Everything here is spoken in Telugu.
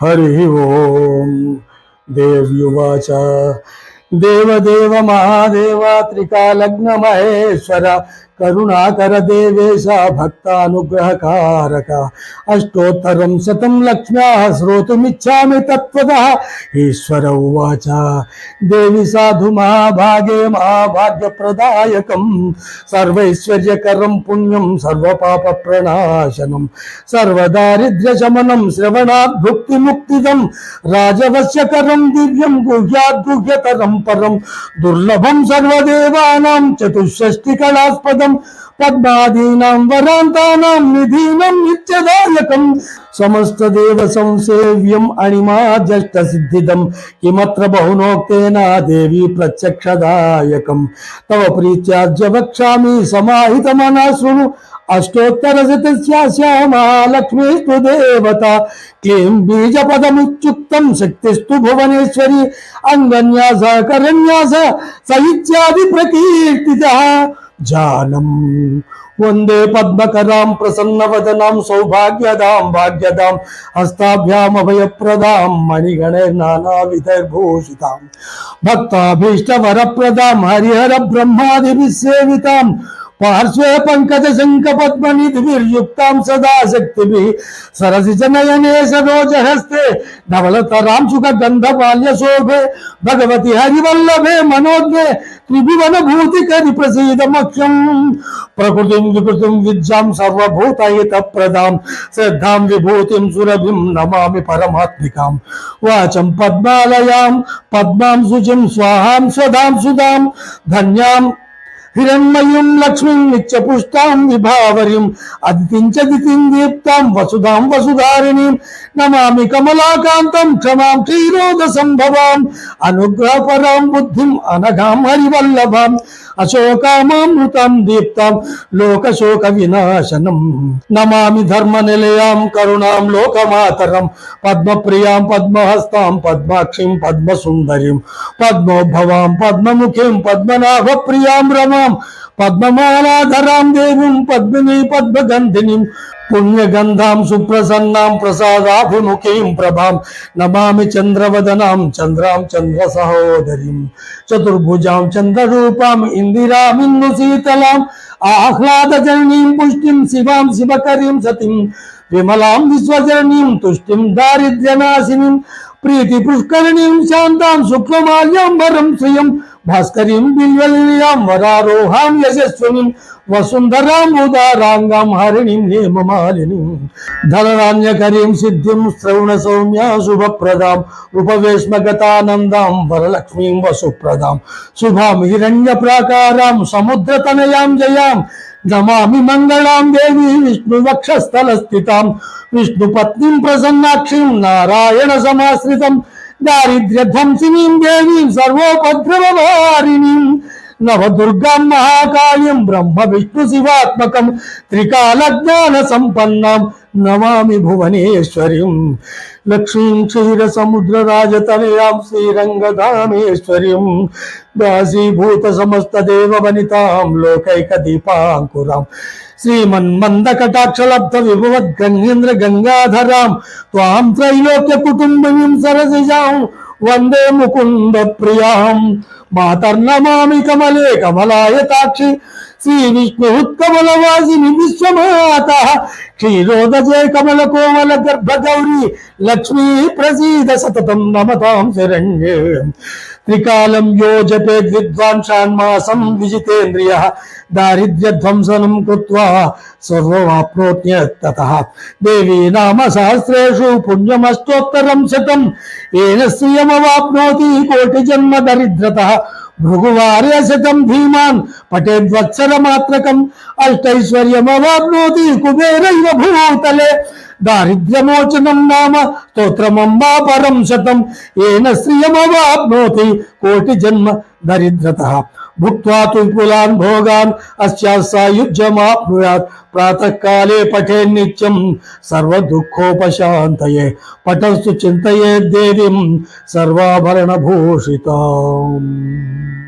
हरि ओम। देवयुवाच देवदेव महादेव त्रिकालग्न महेश्वर। కరుణాకర దేవేశ భక్త భక్తానుగ్రహకారక. అష్టోత్తరం శతం లక్ష్మ్యా శ్రోతుమిచ్చామి తత్వద. ఈశ్వర ఉచ దేవి సాధు మహాభాగే మహాభాగ్య ప్రదాయకం సర్వైశ్వర్యకరం పుణ్యం సర్వపాప ప్రణాశనం సర్వదారిద్ర్య శమనం శ్రవణాద్భుక్తి ముక్తిదం రాజవశ్యకరం దివ్యం గుహ్యాద్గుహ్యతరం పరం. దుర్లభం సర్వదేవానాం చతుషష్టి కళాస్పదం. पद्मादीनां वरान्तानां निधीनं नित्यदायकं समस्तदेव संसेव्यम् अणिमा जष्टसिद्धिदं किमत्र देवी प्रत्यक्षदायकं तव प्रीत्याज्य वक्ष्यामि समाहितमना शृणु अष्टोत्तरशतस्यामा लक्ष्मीस्तु देवता क्लीं बीजपदमुच्युक्तं शक्तिस्तु भुवनेश्वरी अंगन्यास करन्यास स इत्यादि जानम। वंदे पद्मकरां प्रसन्नवदनां सौभाग्यदां भाग्यदां हस्ताभ्यामभयप्रदां मणिगणैर्नानाविधैर्भूषितां भक्ताभीष्टवरप्रदां हरिहरब्रह्मादिभिः सेविताम् पार्शे पंकज शंख पद्म सदा शक्ति सरसी नयने सरोज हस्ते धवलत राम सुख गंध बाल्य शोभे, भगवती हरिवल्लभे मनोज्ञे, त्रिभुवन भूति करि प्रसिद मक्षम प्रकृति विकृतिं विद्यां सर्वभूतायत प्रदान श्रद्धा विभूति सुरभि नमा परमात्मिकां। वाचं पद्मालयां, पद्मां शुचि, स्वाहां स्वधां सुधां धन्यां హిరణ్మయం లక్ష్మీం నిత్యపుష్టాం విభావరిం అదితించదితిం దీప్తాం వసుధాం వసుధారిణీం నమామి కమలాకాంతం క్షమాం క్షీరోద సంభవాం అనుగ్రహపరాం బుద్ధిం అనఘాం హరివల్లభాం అశోకామామృతాం దీప్తాం లోకశోక వినాశనం నమామి ధర్మ నిలయాం కరుణాం లోకమాతరం పద్మప్రియాం పద్మహస్తాం పద్మాక్షిం పద్మసుందరిం పద్మోద్భవాం పద్మముఖిం పద్మనాభ ప్రియాం రమాం పద్మమాలాధరాం దేవం పద్మిని పద్మగంధినిం పుణ్యగంధాం సుప్రసన్నాం ప్రసాదాభిముఖీం ప్రభాం నమామి చంద్రవదనాం చంద్రాం చంద్ర సహోదరిం చతుర్భుజాం చంద్రరూపాం ఇందిరామిన్ను శీతలాం ఆహ్లాదజననీం పుష్టిం శివాం శివకరీం సతిం విమలాం విశ్వజననీం తుష్టిం దారిద్ర్యనాశినిం ప్రీతి పుష్కరిణీం శాంతాం శుక్లమాల్యాంబరం శ్రియం. భాస్కరీం బిల్వలియాం వరారోహాం యశస్వినిం. వసుంధరాం ఉదారాంగాం హరిణిం హేమమాలినిం. ధననాన్యకరీం సిద్ధిం శ్రవణ సౌమ్య శుభప్రదాం. ఉపవేష్మగతానందాం వరలక్ష్మీం వసుప్రదాం. శుభాం హిరణ్య ప్రాకారాం సముద్రతనయాం జయాం. నమామి మంగళాం దేవి విష్ణు వక్షస్థల స్థితాం. విష్ణు పత్నిం ప్రసన్నాక్షిం నారాయణ సమాశ్రితం. దారిద్ర్య ధ్వంసినీం దేవీం సర్వోపద్రవవారిణీం. నవదుర్గాం మహాకాయం బ్రహ్మ విష్ణు శివాత్మకం. త్రికాల జ్ఞాన సంపన్నాం. నమామి భువనేశ్వరిం. లక్ష్మీం క్షీర సముద్ర రాజతనయాం శ్రీరంగధామేశ్వరిం దాసీభూత సమస్త దేవ వనితాం లోకైక దీపాంకురాం. శ్రీమన్మంద కటాక్షలబ్ధ విభవద్ గంగేంద్ర గంగాధరాం. త్వాం త్రైలోక్య కుటుంబిం సరసిజాం. వందే ముకుంద ప్రియాం. మాతర్నమామి కమలే కమలాయతాక్షి శ్రీ విష్ణు కమలవాసిని విశ్వమాత. క్షీరోదజే కమల కోమల గర్భ గౌరీ లక్ష్మీ ప్రసీద సతతం మమతాం శరణ్యే. త్రికాలం యోజపే జపేద్ విద్వాంసాన్మాసం విజితేంద్రియ దారిద్ర్య ధ్వంసనం కృత్వా సర్వమాప్నోత్యతః దేవీ నామ సహస్రేషు పుణ్యమష్టోత్తరం శతం. ఏన శ్రియమవాప్నోతి కోటి జన్మ దరిద్రత. భృగువార్య శతం ధీమాన్ పఠేద్వత్సర మాత్రకం అష్టైశ్వర్యమవాప్నోతి కుబేరైవ భూతలే దారిద్ర్యమోచనం నామ స్తోత్రమమ్మా పరం శతం ఏన శ్రియమవాప్నోతి కోటి జన్మ दरिद्रतः भुक्त्वा तु विपुलान् भोगान् अस्यायुज्यमाप्नुयात् प्रातःकाले पठेन्नित्यं सर्वदुःखोपशान्तये। पठस्तु चिन्तयेद्देवीं सर्वाभरणभूषिताम्।